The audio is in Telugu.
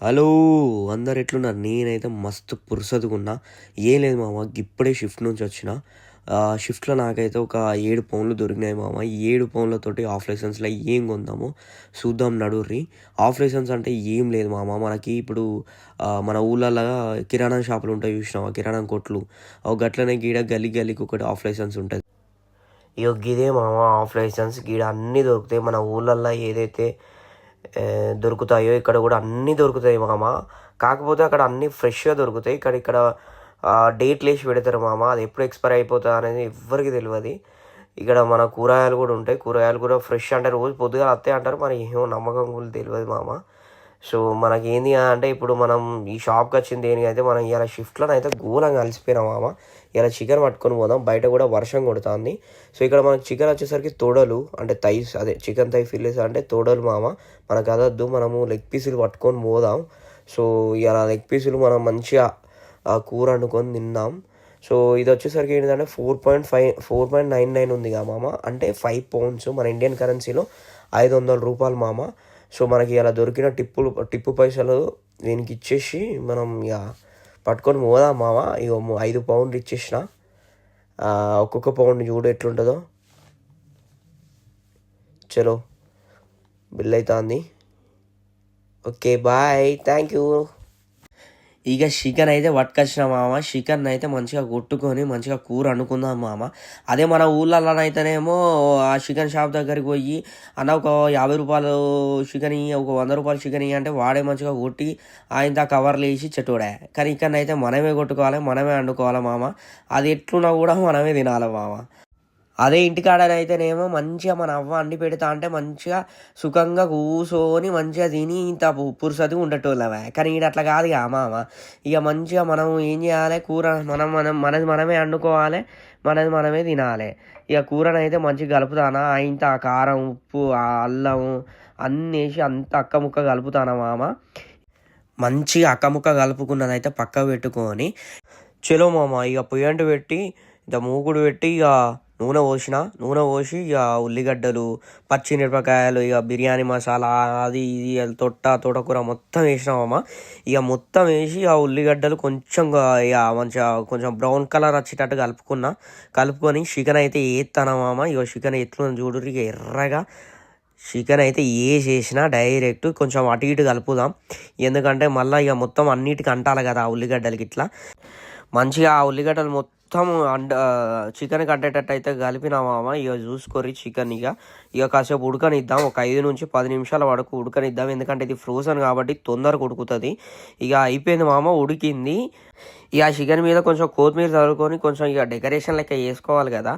హలో అందరు ఎట్లున్నారు? నేనైతే మస్తు పురుసదుకున్నా ఏం లేదు మామ ఇప్పుడే షిఫ్ట్ నుంచి వచ్చిన. షిఫ్ట్లో నాకైతే ఒక ఏడు పౌన్లు దొరికినాయి మామ. ఈ ఏడు పౌన్లతోటి ఆఫ్ లైసెన్స్లో ఏం కొందామో చూద్దాం నడుర్రి. ఆఫ్ లైసెన్స్ అంటే ఏం లేదు మామ. మనకి ఇప్పుడు మన ఊళ్ళలో కిరాణా షాపులు ఉంటాయి చూసినావా? కిరాణా కొట్లు. గట్లనే గీడ గల్లీ గల్లీకి ఒకటి ఆఫ్ లైసెన్స్ ఉంటుంది. ఇక గిదే మామ ఆఫ్ లైసెన్స్ గీడ అన్నీ దొరుకుతాయి. మన ఊళ్ళల్లో ఏదైతే దొరుకుతాయో ఇక్కడ కూడా అన్నీ దొరుకుతాయి మామ. కాకపోతే అక్కడ అన్నీ ఫ్రెష్గా దొరుకుతాయి. ఇక్కడ ఇక్కడ డేట్లు వేసి పెడతారు మామ. అది ఎప్పుడు ఎక్స్పైర్ అయిపోతుంది అనేది ఎవ్వరికి తెలియదు ఇక్కడ మన కూరగాయలు కూడా ఉంటాయి. కూరగాయలు కూడా ఫ్రెష్ అంటే రోజు పొద్దుగా అత్తే అంటారు. మరి ఏమో నమ్మకం కూడా తెలియదు మామ. సో మనకి ఏంది అంటే ఇప్పుడు మనం ఈ షాప్కి వచ్చింది దేనికి అయితే మనం ఇలా షిఫ్ట్లో అయితే ఘోరంగా అలసిపోయినాం మామ. ఇలా చికెన్ పట్టుకొని పోదాం. బయట కూడా వర్షం కొడుతుంది. సో ఇక్కడ మనకి చికెన్ వచ్చేసరికి తొడలు అంటే థైస్ అదే చికెన్ థై ఫిల్లెస్ అంటే తొడలు మామ. మనకు అదొద్దు. మనము లెగ్ పీసులు పట్టుకొని పోదాం. సో ఇలా లెగ్ పీసులు మనం మంచిగా కూర వండుకొని తిన్నాం సో ఇది వచ్చేసరికి ఏంటంటే four point five four point nine nine ఉంది కదా మామ. అంటే ఫైవ్ పౌండ్స్ మన ఇండియన్ కరెన్సీలో ఐదు వందల రూపాయలు మామ. సో మనకి అలా దొరికిన టిప్పులు టిప్పు పైసలు దీనికి ఇచ్చేసి మనం ఇక పట్టుకొని పోదాం మామ. ఇక ఐదు పౌండ్లు ఇచ్చేసిన. ఒక్కొక్క పౌండ్ చూడు ఎట్లుంటుందో. చలో బిల్ అవుతుంది ఓకే బాయ్. థ్యాంక్ యూ ఇక చికెన్ అయితే పట్టుకొచ్చిన మామ. చికెన్ అయితే మంచిగా కొట్టుకొని మంచిగా కూర అనుకుందాం మామ. అదే మన ఊళ్ళలోనైతేనేమో ఆ చికెన్ షాప్ దగ్గరికి పోయి అన్న ఒక యాభై రూపాయలు చికెన్ ఒక వంద రూపాయలు చికెన్ అంటే వాడే మంచిగా కొట్టి ఆయన కవర్లు వేసి చెట్టుడే. కానీ ఇక్కడనైతే మనమే కొట్టుకోవాలి మనమే వండుకోవాలి మామ. అది ఎట్లున్నా కూడా మనమే తినాలి మామ. అదే ఇంటికాడనైతేనేమో మంచిగా మన అవ్వ అండి పెడతా అంటే మంచిగా సుఖంగా కూసోని మంచిగా తిని ఇంత పురుసతి ఉండేటోళ్ళవే? కానీ ఈడ అట్లా కాదు ఇక మామ. ఇక మంచిగా మనం ఏం చేయాలి? కూర మనం మనం మనది మనమే వండుకోవాలి మనది మనమే తినాలి. ఇక కూరనైతే మంచిగా కలుపుతానా? ఇంత ఆ కారం ఉప్పు ఆ అల్లం అన్నీ వేసి అంత అక్క ముక్క కలుపుతానా మామ? మంచిగా అక్కముక్క కలుపుకున్నదైతే పక్క పెట్టుకొని చలో మామ ఇక పొయ్యంటు పెట్టి ఇంత మూకుడు పెట్టి ఇక నూనె పోసిన నూనె పోసి ఇక ఉల్లిగడ్డలు పచ్చిమిరపకాయలు ఇక బిర్యానీ మసాలా అది ఇది తొట్ట తోటకూర మొత్తం వేసినామమ్మ ఇక మొత్తం వేసి ఆ ఉల్లిగడ్డలు కొంచెం ఇక మంచిగా కొంచెం బ్రౌన్ కలర్ వచ్చేటట్టు కలుపుకున్నా. కలుపుకొని చికెన్ అయితే వేస్తానమ్మ ఇక చికెన్ ఎట్లుంది చూడు ఇక ఎర్రగా. చికెన్ అయితే ఏ చేసినా డైరెక్ట్ కొంచెం అటు ఇటు కలుపుదాం. ఎందుకంటే మళ్ళీ ఇక మొత్తం అన్నిటికి అంటాలి కదా ఆ ఉల్లిగడ్డలకి ఇట్లా మంచిగా ఆ ఉల్లిగడ్డలు మొత్తం మొత్తం అండ చికెన్ కట్టేటట్టు అయితే కలిపినామామ ఇక చూసుకోరి చికెన్ ఇక ఇక కాసేపు ఉడకనిద్దాం. ఒక ఐదు నుంచి పది నిమిషాల వరకు ఉడకనిద్దాం. ఎందుకంటే ఇది ఫ్రోజన్ కాబట్టి తొందరగా ఉడుకుతుంది. ఇక అయిపోయింది మామ ఉడికింది. ఇక చికెన్ మీద కొంచెం కొత్తిమీర చదువుకొని కొంచెం ఇక డెకరేషన్ లెక్క వేసుకోవాలి కదా.